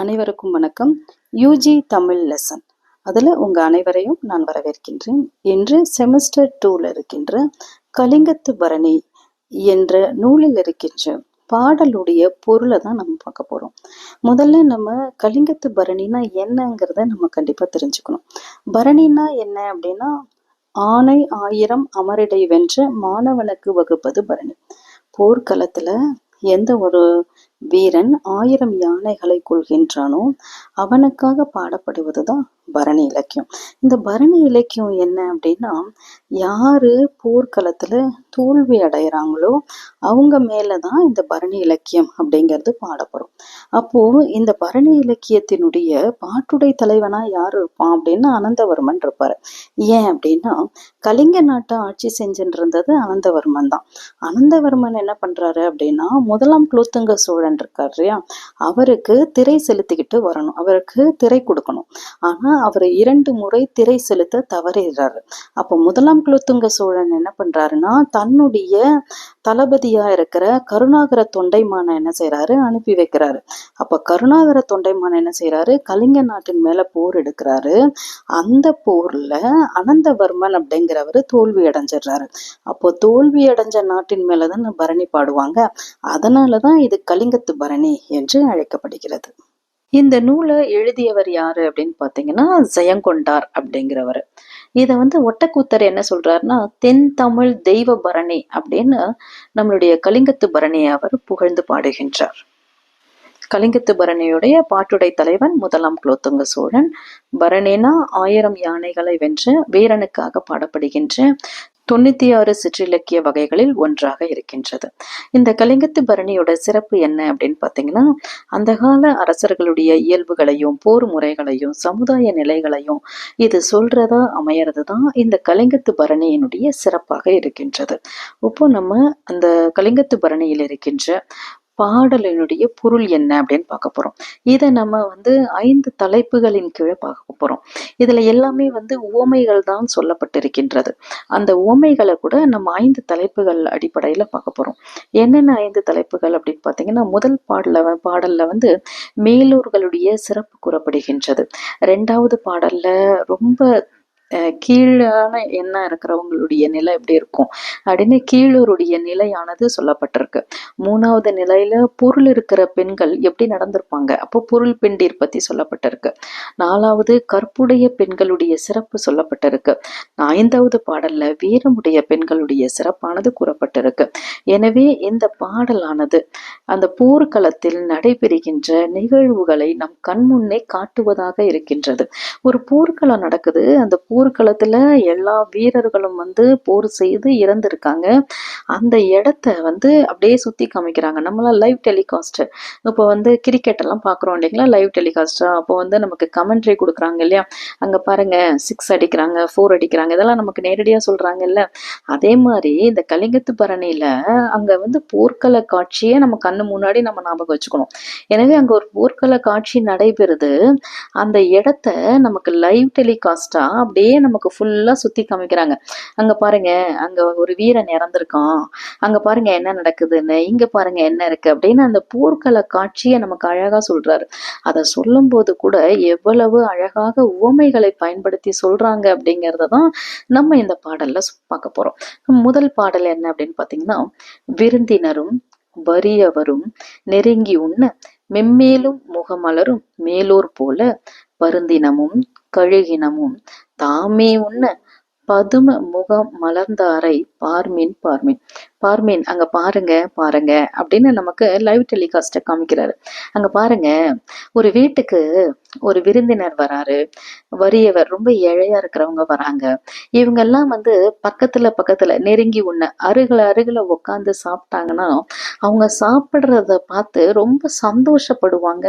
அனைவருக்கும் வணக்கம். UG Tamil lesson அதில் உங்கள் அனைவரையும் நான் வரவேற்கின்றேன். இன்று செமஸ்டர் டூவில் இருக்கின்ற கலிங்கத்து பரணி என்ற நூலில் இருக்கின்ற பாடலுடைய பொருளை தான் நம்ம பார்க்க போகிறோம் முதல்ல நம்ம கலிங்கத்து பரணினா என்னங்கிறத நம்ம கண்டிப்பாக தெரிஞ்சுக்கணும். பரணினா என்ன அப்படின்னா ஆணை ஆயிரம் அமரிடை வென்ற மாணவனுக்கு வகுப்பது பரணி. போர்க்களத்தில் எந்த ஒரு வீரன் ஆயிரம் யானைகளை கொள்கின்றானோ அவனுக்காக பாடப்படுவதுதான் பரணி இலக்கியம். இந்த பரணி இலக்கியம் என்ன அப்படின்னா யாரு போர்க்களத்துல தோல்வி அடைகிறாங்களோ அவங்க மேலதான் இந்த பரணி இலக்கியம் அப்படிங்கிறது பாடப்படும். அப்போ இந்த பரணி இலக்கியத்தினுடைய பாட்டுடை தலைவனா யார் இருப்பான் அப்படின்னு அனந்தவர்மன் இருப்பாரு. ஏன் அப்படின்னா கலிங்க நாட்டை ஆட்சி செஞ்சுட்டு இருந்தது அனந்தவர்மன் தான். அனந்தவர்மன் என்ன பண்றாரு அப்படின்னா முதலாம் குலோத்துங்க சோழன் இருக்காரு இல்லையா? அவருக்கு திரை செலுத்திக்கிட்டு வரணும். அவருக்கு திரை கொடுக்கணும். ஆனா அவர் இரண்டு முறை திரை செலுத்த தவறிடுறாரு. அப்போ முதலாம் குலோத்துங்க சோழன் என்ன பண்றாருன்னா தன்னுடைய தளபதியா இருக்கிற கருணாகர தொண்டைமான என்ன செய்யறாரு அனுப்பி வைக்கிறாரு. அப்ப கருணாகர தொண்டைமான என்ன செய்யறாரு கலிங்க நாட்டின் மேல போர் எடுக்கிறாரு. அந்த போர்ல அனந்தவர்மன் அப்படிங்கிறவர் தோல்வி அடைஞ்சிடுறாரு. அப்போ தோல்வி அடைஞ்ச நாட்டின் மேலதான் பரணி பாடுவாங்க. அதனாலதான் இது கலிங்கத்து பரணி என்று அழைக்கப்படுகிறது. இந்த நூலை எழுதியவர் யாரு அப்படின்னு பார்த்தீங்கன்னா ஜெயங்கொண்டார் அப்படிங்கிறவர். இதை வந்து ஒட்டக்கூத்தர் என்ன சொல்றாருன்னா தென் தமிழ் தெய்வ பரணி அப்படின்னு நம்மளுடைய கலிங்கத்து பரணியை அவர் புகழ்ந்து பாடுகின்றார். கலிங்கத்து பரணியுடைய பாட்டுடை தலைவன் முதலாம் குலோத்துங்க சோழன். பரணினா ஆயிரம் யானைகளை வென்ற வீரனுக்காக பாடப்படுகின்ற தொண்ணூத்தி ஆறு சிற்றிலக்கிய வகைகளில் ஒன்றாக இருக்கின்றது. இந்த கலிங்கத்து பரணியோட சிறப்பு என்ன அப்படின்னு பார்த்தீங்கன்னா அந்த கால அரசர்களுடைய இயல்புகளையும் போர் முறைகளையும் சமுதாய நிலைகளையும் இது சொல்றதா அமையறது தான் இந்த கலிங்கத்து பரணியினுடைய சிறப்பாக இருக்கின்றது. இப்போ நம்ம அந்த கலிங்கத்து பரணியில் இருக்கின்ற பாடலினுடைய பொருள் என்ன அப்படின்னு பார்க்க போறோம். இதை நம்ம வந்து ஐந்து தலைப்புகளின் கீழே பார்க்க போறோம். இதுல எல்லாமே வந்து உவமைகள் தான் சொல்லப்பட்டிருக்கின்றது. அந்த உவமைகளை கூட நம்ம ஐந்து தலைப்புகள் அடிப்படையில பார்க்க போறோம். என்னென்ன ஐந்து தலைப்புகள் அப்படின்னு பார்த்தீங்கன்னா முதல் பாடல பாடல்ல வந்து மேலூர்களுடைய சிறப்பு கூறப்படுகின்றது. ரெண்டாவது பாடல்ல ரொம்ப கீழான எண்ணம் இருக்கிறவங்களுடைய நிலை எப்படி இருக்கும்? அப்படின்னு கீழூருடைய நிலையானது சொல்லப்பட்டிருக்கு. மூணாவது நிலையில பொருள் இருக்கிற பெண்கள் எப்படி நடந்திருப்பாங்க? அப்போ பொருள் பெண்டீர் பத்தி சொல்லப்பட்டிருக்கு. நாலாவது கற்புடைய பெண்களுடைய சிறப்பு சொல்லப்பட்டிருக்கு. ஐந்தாவது பாடல்ல வீரமுடைய பெண்களுடைய சிறப்பானது கூறப்பட்டிருக்கு. எனவே இந்த பாடலானது அந்த போர்க்களத்தில் நடைபெறுகின்ற நிகழ்வுகளை நம் கண்முன்னே காட்டுவதாக இருக்கின்றது. ஒரு போர்க்களம் நடக்குது. அந்த போர் போர்க்களத்தில் எல்லா வீரர்களும் வந்து போர் செய்து இறந்துருக்காங்க. அந்த இடத்த வந்து அப்படியே சுற்றி காமிக்கிறாங்க. நம்மளாம் லைவ் டெலிகாஸ்ட் இப்போ வந்து கிரிக்கெட் எல்லாம் பார்க்குறோம் இல்லைங்களா? லைவ் டெலிகாஸ்ட்டாக அப்போ வந்து நமக்கு கமெண்ட்ரி கொடுக்குறாங்க இல்லையா? அங்கே பாருங்கள் சிக்ஸ் அடிக்கிறாங்க ஃபோர் அடிக்கிறாங்க. இதெல்லாம் நமக்கு நேரடியாக சொல்கிறாங்கல்ல அதே மாதிரி இந்த கலிங்கத்து பரணியில் அங்கே வந்து போர்க்கள காட்சியை நம்ம கண்ணு முன்னாடி நம்ம ஞாபகம் வச்சுக்கணும். எனவே அங்கே ஒரு போர்க்கள காட்சி நடைபெறுது. அந்த இடத்த நமக்கு லைவ் டெலிகாஸ்ட்டாக அப்படியே அப்படியே நமக்கு ஃபுல்லா சுத்தி காமிக்கிறாங்க. அங்க பாருங்க அங்க ஒரு வீரன் இறந்திருக்கான். அங்க பாருங்க என்ன நடக்குதுன்னு இங்க பாருங்க என்ன இருக்கு அப்படின்னு அந்த போர்க்கள காட்சியை நமக்கு அழகா சொல்றாரு. அதை சொல்லும் போது கூட எவ்வளவு அழகாக உவமைகளை பயன்படுத்தி சொல்றாங்க அப்படிங்கிறத தான் நம்ம இந்த பாடல்ல பார்க்க போறோம். முதல் பாடல் என்ன அப்படின்னு பாத்தீங்கன்னா விருந்தினரும் வறியவரும் நெருங்கி உண்ண மெம்மேலும் முகமலரும் மேலோர் போல பருந்தினமும் கழுகினமும் தாமே உண்ண பதும முகம் மலர்ந்தாரை பார்மின் பார்மின். பார்மேன் அங்க பாருங்க பாருங்க அப்படின்னு நமக்கு லைவ் டெலிகாஸ்ட காமிக்கிறாரு. அங்க பாருங்க ஒரு வீட்டுக்கு ஒரு விருந்தினர் வராரு. வறியவர் ரொம்ப ஏழையா இருக்கிறவங்க வராங்க. இவங்க எல்லாம் வந்து பக்கத்துல பக்கத்துல நெருங்கி உண்ண அருகில அருகில உட்காந்து சாப்பிட்டாங்கன்னா அவங்க சாப்பிடுறத பார்த்து ரொம்ப சந்தோஷப்படுவாங்க.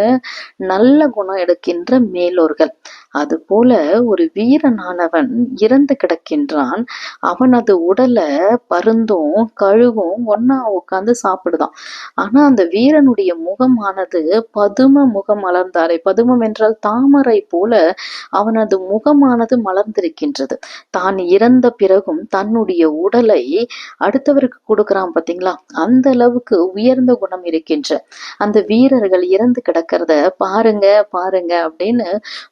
நல்ல குணம் எடுக்கின்ற மேலோர்கள். அது போல ஒரு வீரனானவன் இறந்து கிடக்கின்றான். அவனது உடலை பருந்தும் கழு அழுகும் ஒன்னா உட்காந்து சாப்பிடுதான். ஆனா அந்த வீரனுடைய முகமானது பதும முகம் மலர்ந்தாரை. பதுமம் என்றால் தாமரை போல அவனது முகமானது மலர்ந்திருக்கின்றது. தான் இறந்த பிறகும் தன்னுடைய உடலை அடுத்தவருக்கு கொடுக்கறான் பாத்தீங்களா? அந்த அளவுக்கு உயர்ந்த குணம் இருக்கின்ற. அந்த வீரர்கள் இறந்து கிடக்கிறத பாருங்க பாருங்க அப்படின்னு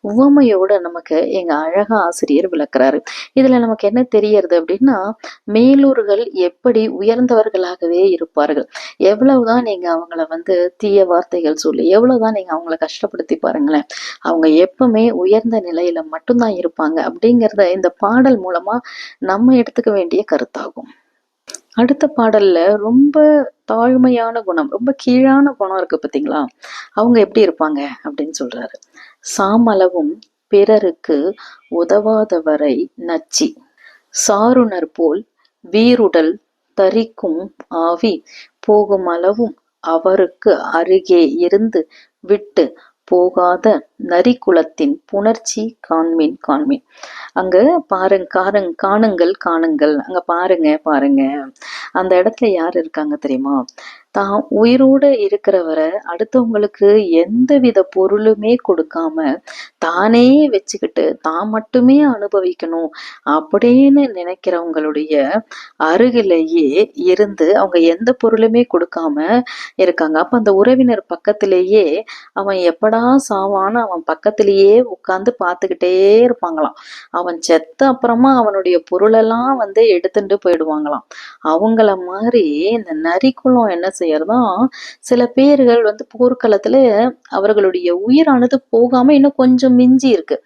உவமையோட நமக்கு எங்க அழகா ஆசிரியர் விளக்குறாரு. இதுல நமக்கு என்ன தெரியறது அப்படின்னா மேலூர்கள் எப்படி உயர் உயர்ந்தவர்களாகவே இருப்பார்கள். எவ்வளவுதான் நீங்க அவங்கள வந்து தீய வார்த்தைகள் சொல்லி எவ்வளவுதான் நீங்க அவங்கள கஷ்டப்படுத்தி பாருங்களேன். அவங்க எப்பவுமே உயர்ந்த நிலையில மட்டும்தான் இருப்பாங்க அப்படிங்கிறத இந்த பாடல் மூலமா நம்ம எடுத்துக்க வேண்டிய கருத்தாகும். அடுத்த பாடல்ல ரொம்ப தாழ்மையான குணம் ரொம்ப கீழான குணம் இருக்கு பார்த்தீங்களா அவங்க எப்படி இருப்பாங்க அப்படின்னு சொல்றாரு. சாமளவும் பிறருக்கு உதவாதவரை நச்சி சாருணர் போல் வீருடல் தரிக்கும் ஆவி போகும் அளவும் அவருக்கு அருகே இருந்து விட்டு போகாத நரிக்குலத்தின் புணர்ச்சி காண்மீன் காண்மீன். அங்க பாருங்க காருங் காணுங்கள் காணுங்கள். அங்க பாருங்க பாருங்க. அந்த இடத்துல யார் இருக்காங்க தெரியுமா? தான் உயிரோட இருக்கிறவரை அடுத்தவங்களுக்கு எந்தவித பொருளுமே கொடுக்காம தானே வச்சுக்கிட்டு தான் மட்டுமே அனுபவிக்கணும் அப்படின்னு நினைக்கிறவங்களுடைய அருகிலேயே இருந்து அவங்க எந்த பொருளுமே கொடுக்காம இருக்காங்க. அப்போ அந்த உறவினர் பக்கத்திலேயே அவன் எப்படா சாவான்னு அவன் பக்கத்திலேயே உட்காந்து பார்த்துக்கிட்டே இருப்பாங்களாம். அவன் செத்த அப்புறமா அவனுடைய பொருளெல்லாம் வந்து எடுத்துட்டு போயிடுவாங்களாம். அவங்கள மாதிரி இந்த நரிக்குளம் என்ன செய்யறதும் சில பேர்கள் வந்து போர்க்களத்துல அவர்களுடைய உயிரானது போகாம இன்னும் கொஞ்சம் மிஞ்சி இருக்கு.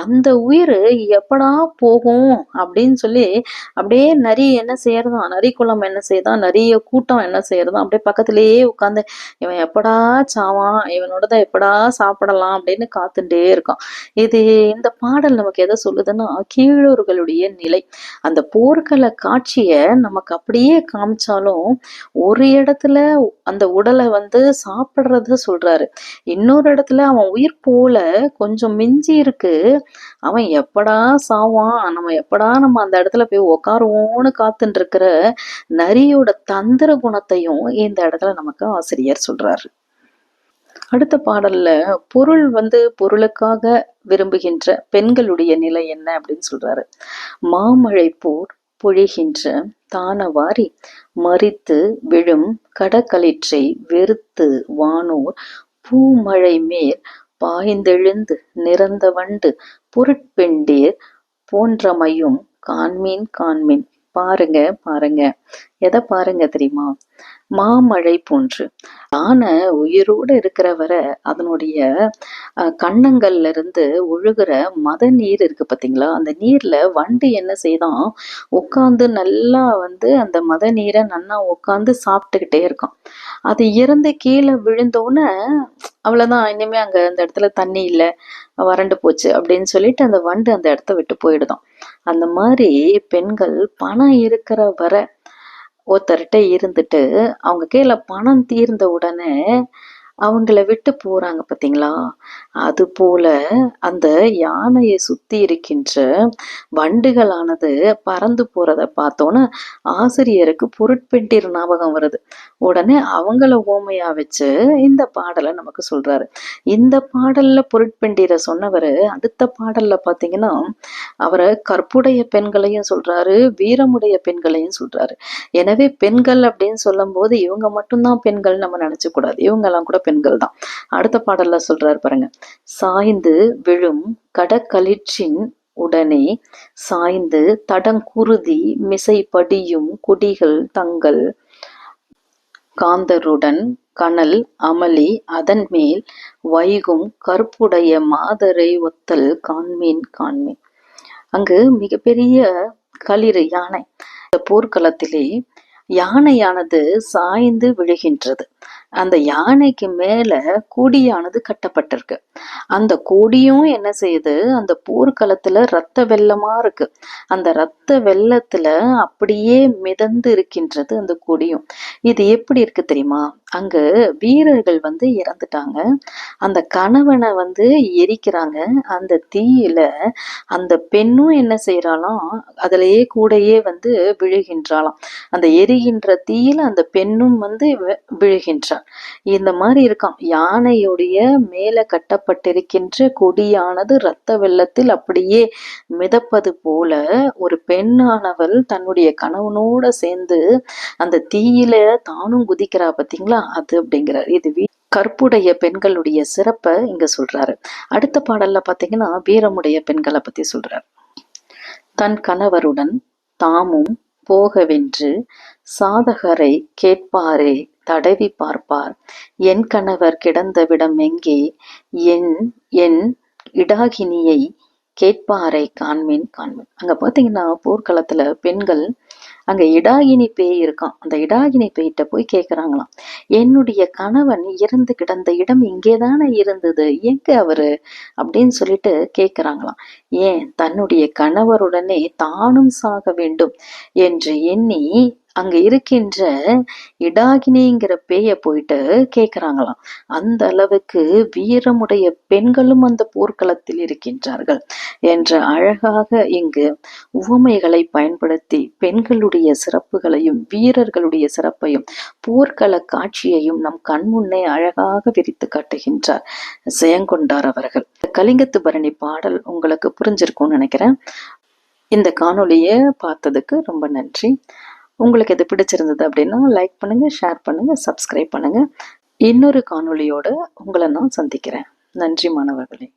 அந்த உயிர் எப்படா போகும் அப்படின்னு சொல்லி அப்படியே நிறைய என்ன செய்யறதான் நரி குளம் என்ன செய்யதான் நிறைய கூட்டம் என்ன செய்யறதாம் அப்படியே பக்கத்திலேயே உட்காந்து இவன் எப்படா சாவான் இவனோட தான் எப்படா சாப்பிடலாம் அப்படின்னு காத்துட்டே இருக்கான் இது இந்த பாடல் நமக்கு எதை சொல்லுதுன்னா கீழூர்களுடைய நிலை. அந்த போர்க்கள காட்சிய நமக்கு அப்படியே காமிச்சாலும் ஒரு இடத்துல அந்த உடலை வந்து சாப்பிடுறத சொல்றாரு. இன்னொரு இடத்துல அவன் உயிர் போல கொஞ்சம் மிஞ்சி இருக்கு. அவன் எப்படா சாவான்? நம்ம எப்படா நம்ம அந்த இடத்துல போய் உக்காருவோம்னு காத்துட்டு இருக்கிற நரியோட தந்திர குணத்தையும் இந்த இடத்துல நமக்கு ஆசிரியர் சொல்றாரு. அடுத்த பாடல்ல பொருள் வந்து பொருளுக்காக விரும்புகின்ற பெண்களுடைய நிலை என்ன அப்படின்னு சொல்றாரு. மாமழை போர் பொழிகின்ற தானவாரி மறித்து விழும் கடக்களிற்றை வெறுத்து வானோர் பூமழை மேல் பாய்ந்தெழுந்து நிறந்த வண்டு பொருட்பெண்டீர் போன்றமையும் கான்மீன் கான்மீன் பாருங்க பாருங்க. எதை பாருங்க தெரியுமா? மாமழை போன்று. ஆனை உயிரோடு இருக்கிற வரை அதனுடைய அஹ், கன்னங்கள்ல இருந்து ஒழுகிற மத நீர் இருக்கு பார்த்தீங்களா அந்த நீர்ல வண்டு என்ன செய்தான்? உட்காந்து நல்லா வந்து அந்த மத நீரை நல்லா உட்காந்து சாப்பிட்டுக்கிட்டே இருக்கான். அது இறந்து கீழே விழுந்தோன்னே அவ்வளவுதான் இனிமே அங்க அந்த இடத்துல தண்ணி இல்ல வறண்டு போச்சு அப்படின்னு சொல்லிட்டு அந்த வண்டு அந்த இடத்த விட்டு போயிடுதான். அந்த மாதிரி பெண்கள் பணம் இருக்கிற வரை ஒருத்தர்கிட்ட இருந்துட்டு அவங்க கீழே பணம் தீர்ந்த உடனே அவங்கள விட்டு போறாங்க பாத்தீங்களா? அது போல அந்த யானையை சுத்தி இருக்கின்ற வண்டுகளானது பறந்து போறத பார்த்தோன்னே ஆசிரியருக்கு பொருட்பெண்டிர் ஞாபகம் வருது. உடனே அவங்கள ஓமையா வச்சு இந்த பாடலை நமக்கு சொல்றாரு. இந்த பாடல்ல பொருட்பெண்டிரை சொன்னவர் அடுத்த பாடல்ல பாத்தீங்கன்னா அவரை கற்புடைய பெண்களையும் சொல்றாரு வீரமுடைய பெண்களையும் சொல்றாரு. எனவே பெண்கள் அப்படின்னு சொல்லும் போது இவங்க மட்டும்தான் பெண்கள் நம்ம நினைச்சு கூடாது இவங்க எல்லாம் கூட பெண்கள் தான் அடுத்த பாடல்ல சொல்றாரு பாருங்க. சாய்ந்து விழும் கடக்களிற்றின் உடனே சாய்ந்து தடங்குருதி மிசை படியும் குடிகள் தங்கள் காந்தருடன் கனல் அமளி அதன் மேல் வைகும் கற்புடைய மாதரை ஒத்தல் காண்மீன் காண்மீன். அங்கு மிகப்பெரிய களிறு யானை. அந்த போர்க்களத்திலே யானையானது சாய்ந்து விழுகின்றது. அந்த யானைக்கு மேல கொடியானது கட்டப்பட்டிருக்கு. அந்த கொடியும் என்ன செய்யுது? அந்த போர்க்களத்துல ரத்த வெள்ளமா இருக்கு. அந்த ரத்த வெள்ளத்துல அப்படியே மிதந்து இருக்கின்றது அந்த கொடியும். இது எப்படி இருக்கு தெரியுமா? அங்கு வீரர்கள் வந்து இறந்துட்டாங்க. அந்த கணவனை வந்து எரிக்கிறாங்க. அந்த தீயில அந்த பெண்ணும் என்ன செய்யறாளாம் அதுலயே கூடயே வந்து விழுகின்றாளாம். அந்த எரிகின்ற தீயில அந்த பெண்ணும் வந்து வி- விழுகின்றாள். இந்த மாதிரி இருக்கான் யானையுடைய மேல கட்டப்பட்டிருக்கின்ற கொடியானது இரத்த வெள்ளத்தில் அப்படியே மிதப்பது போல ஒரு பெண்ணானவள் தன்னுடைய கணவனோட சேர்ந்து அந்த தீயில தானும் குதிக்கிறா பாத்தீங்களா அது அப்படிங்கிறார். இது கற்புடைய பெண்களுடைய சிறப்பை இங்க சொல்றாரு. அடுத்த பாடல்ல பாத்தீங்கன்னா வீரமுடைய பெண்களை பத்தி சொல்றார். தன் கணவருடன் தாமும் போகவென்று சாதகரை கேட்பாரே தடவி பார்ப்பார். என் கணவர் கிடந்த விடம் எங்கே? என் என் இடாகினியை கேட்பாரை காண்மேன் காண்மேன். அங்க பாத்தீங்கன்னா போர்க்களத்துல பெண்கள் அங்க இடாகினி பேய் இருக்கான் அந்த இடாகினி பேய்கிட்ட போய் கேக்குறாங்களாம். என்னுடைய கணவன் இறந்து கிடந்த இடம் இங்கேதானே இருந்தது? எங்க அவரு? அப்படின்னு சொல்லிட்டு கேக்குறாங்களாம். ஏன்? தன்னுடைய கணவருடனே தானும் சாக வேண்டும் என்று எண்ணி அங்க இருக்கின்ற இடாகினிங்கிற பேய போயிட்டு கேக்குறாங்களாம். அந்த அளவுக்கு வீரமுடைய பெண்களும் அந்த போர்க்களத்தில் இருக்கின்றார்கள் என்ற அழகாக இங்கு உவமைகளை பயன்படுத்தி பெண்களுடைய சிறப்புகளையும் வீரர்களுடைய சிறப்பையும் போர்க்கள காட்சியையும் நம் கண்முன்னே அழகாக விரித்து காட்டுகின்றார் ஜெயங்கொண்டார் அவர்கள். கலிங்கத்து பரணி பாடல் உங்களுக்கு புரிஞ்சிருக்கும்னு நினைக்கிறேன். இந்த காணொளியை பார்த்ததுக்கு ரொம்ப நன்றி. உங்களுக்கு இது பிடிச்சிருந்தது அப்படின்னா லைக் பண்ணுங்கள் ஷேர் பண்ணுங்கள் சப்ஸ்கிரைப் பண்ணுங்கள் இன்னொரு காணொளியோடு உங்களை நான் சந்திக்கிறேன். நன்றி மாணவர்களே.